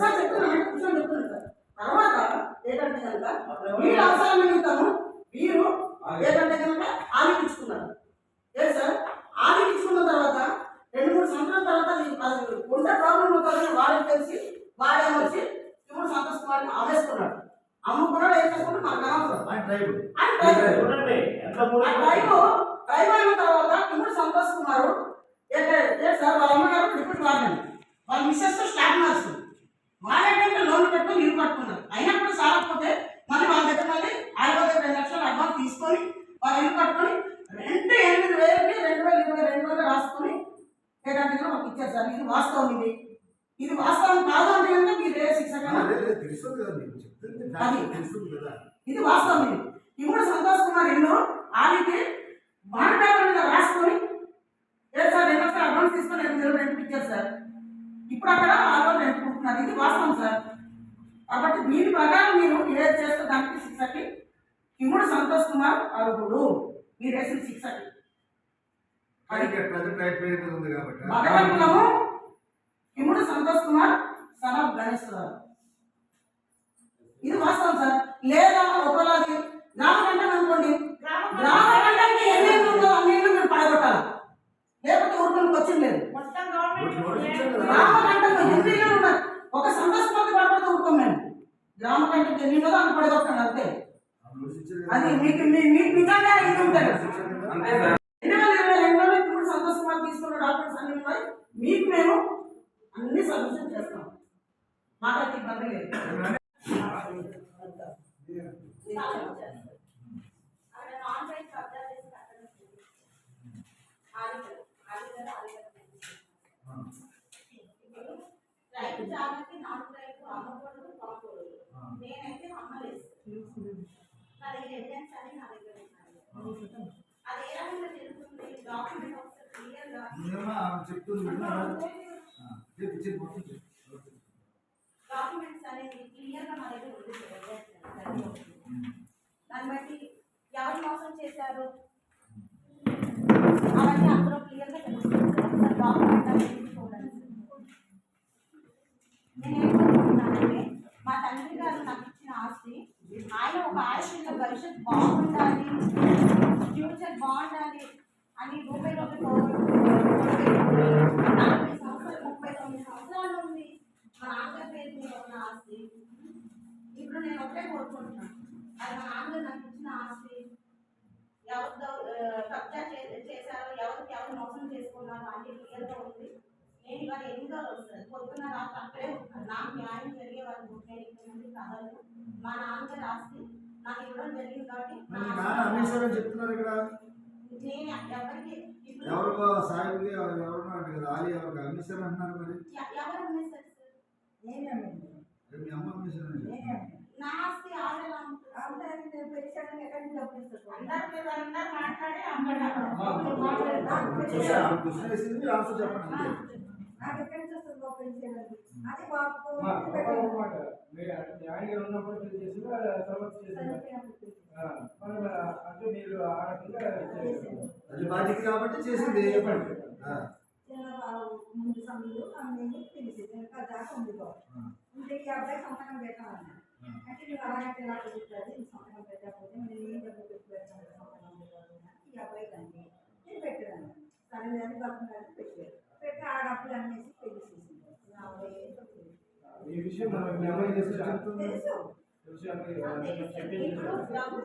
Sir చెప్తున్నాను కూర్చొని చెప్తున్నాను సార్. తర్వాత ఏంటంటే కనుక వీళ్ళు అవసరం నిమిత్తము వీరు ఏంటంటే కనుక ఆలోచించుకున్నారు లేదు సార్? ఆలోచించుకున్న తర్వాత రెండు మూడు సంవత్సరాల తర్వాత ఉండే ప్రాబ్లం అవుతుందని వాడికి తెలిసి వాడేమొచ్చి ఇప్పుడు సంతోష్ కుమార్ని అమ్మేసుకున్నాడు అమ్ముకున్నాడు ఏం చేసుకుంటే మనకు అనవసరం. డ్రైవ్ డ్రైవ్ అయిన తర్వాత ఇప్పుడు సంతోష్ కుమార్ ఏంటంటే ఏంటి సార్ వాళ్ళ అమ్మగారు డిప్యూటీ వార్డెన్ వాళ్ళ మిస్సెస్ స్టాఫ్ నర్సు వాళ్ళేంటంటే లోన్ పెట్టుకొని ఇల్లు కట్టుకున్నారు అయినప్పుడు సాలకపోతే మళ్ళీ వాళ్ళ దగ్గర మళ్ళీ ఐదు దగ్గర రెండు లక్షలు అడ్వాన్స్ తీసుకొని వాళ్ళు ఇల్లు కట్టుకొని రెండు ఎనిమిది వేలకి రెండు వేల ఇరవై రెండు వేలు రాసుకొని ఏంటంటే మాకు ఇచ్చారు సార్. ఇది వాస్తవం ఇది. ఇది వాస్తవం కాదు అంటే కనుక మీరు ఏ శిక్ష ఇది వాస్తవం ఇది. ఇప్పుడు సంతోష్ కుమార్ ఇల్లు. ఆడికి బాండ్ పేపర్ మీద రాసుకొని లేదు సార్ రెండు లక్షలు అడ్వాన్స్ తీసుకొని వేలు రెంట్ ఇచ్చారు సార్? ఇప్పుడు అక్కడ ఆరు రెంట్ ఉంటున్నారు ఇది వాస్తవం సార్. కాబట్టి దీని ప్రకారం మీరు ఏది చేస్తే దానికి శిక్షకి ఇముడు సంతోష్ కుమార్ అర్హుడు మీరు వేసిన శిక్షకి. మగతత్వము ఇముడు సంతోష్ కుమార్ సన్ ఆఫ్ ఇది వాస్తవం సార్. లేదా ఒకలాది గ్రామ కంటం అనుకోండి. గ్రామ కంటానికి ఎన్ని ఇళ్ళు ఉందో అన్ని ఇళ్ళు మీరు పడగొట్టాలి? లేకపోతే ఊరుకుని వచ్చింది లేదు. గ్రామ కంటంలో ఎన్ని ఇళ్ళు ఉన్నాయి? ఒక సంతోష్ మంది పడకపోతే ఊరుకోం మేము. గ్రామ కంటం ఎన్ని ఉన్నదో అన్ని పడగొట్టండి అంతే. అది మీకు మీ- మీకు నిజంగా ఇది ఉంటుంది. రెండు వేల ఉన్నాయి మీకు మేము అన్ని సబ్మిషన్ చేస్తాం. మాకైతే ఇబ్బంది లేదు. రైతు జాగ్రత్త నాటు రైతు అమ్మకూడదు కొనకూడదు నేనైతే అమ్మలేదు ఎవిడెన్స్ డాక్యుమెంట్స్ అనేది క్లియర్గా మా దగ్గర ఉంది అనేది. దాన్ని బట్టి ఎవరు మోసం చేశారు? అవన్నీ అందులో క్లియర్గా తెలుస్తుంది డాక్యుమెంట్ అనేది చూడండి నేను మా తండ్రి గారు నాకు ఇచ్చిన ఆస్తి ఆయన ఒక ఆయుష్లో భవిష్యత్ బాగుండాలి ఫ్యూచర్ బాగుండాలి అని రూపాయి రూపాయి ఒకటే కోరుకుంటున్నాను అది మా నాన్నగారు నాకు ఇచ్చిన ఆస్తి. ఎవరు దౌ- ఆ, కబ్జా చే- చేశారో ఎవరికి ఎవరు మోసం చేసుకున్నారో అన్ని క్లియర్గా ఉంది. నేను ఇవాళ ఎన్నికలు వస్తుంది? పొద్దున్న రాత్రి అక్కడే ఉంటాను. నాకు న్యాయం జరిగే వరకు నేను ఇక్కడ నుండి మా నాన్నగారి ఆస్తి నాకు ఇవ్వడం జరిగింది కాబట్టి చెప్తున్నారు ఇక్కడ. నేను ఎవరికి ఎవరు సాయిబుకి ఎవరు అంటారు కదా ఆలి అమిషన్ అంటున్నారు మరి. ఎవరు ఉన్నారు సార్ రేపు మీ అమ్మ అమిషన్ అంటే నా ఆస్తి ఆవిడ అందరూ అందరూ మాట్లాడి ఆమె క్వశ్చన్ వేసింది మీరు ఆన్సర్ చెప్పండి అంతే మా గొప్ప మాట మీరు న్యాయంగా ఉన్నప్పుడు మీరు చేసిన తర్వాత చేసిన ఆ, మరి మరి అంటే మీరు ఆ రకంగా చేశారు. అది బాధ్యత కాబట్టి చేసింది చెప్పండి ఆ, ముందు సమయంలో ఆమె తెలిసి వెనక దాకా ఉంది బాబు ఆ, ఉంటే ఈ అబ్బాయి సంతకం పెట్టాలన్నా అంటే నువ్వు అలాగే ఎలా కుదురుతుంది సరే పెట్టారు పెట్టి ఆ డబ్బులు అమ్మేసి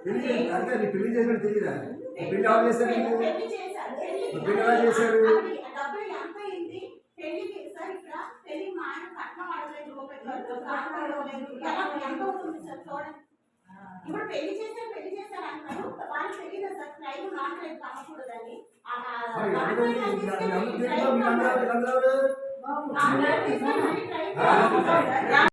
పెళ్ళి చేసింది పెళ్ళి చేసినట్టు తెలియదా పెళ్ళి ఆఫ్ చేశారు పెళ్ళి చేశారు ఎలా చేశారు? పెళ్ళి మా ఆయన కట్నం అడగలేదు ఎంత అవుతుంది సార్ చూడండి ఇప్పుడు పెళ్ళి చేశారు పెళ్ళి చేశారు అంటారు వాళ్ళు తెలియదు సార్ క్రైమ్ నాన్ క్రైమ్ అమ్మకూడదని ఆ-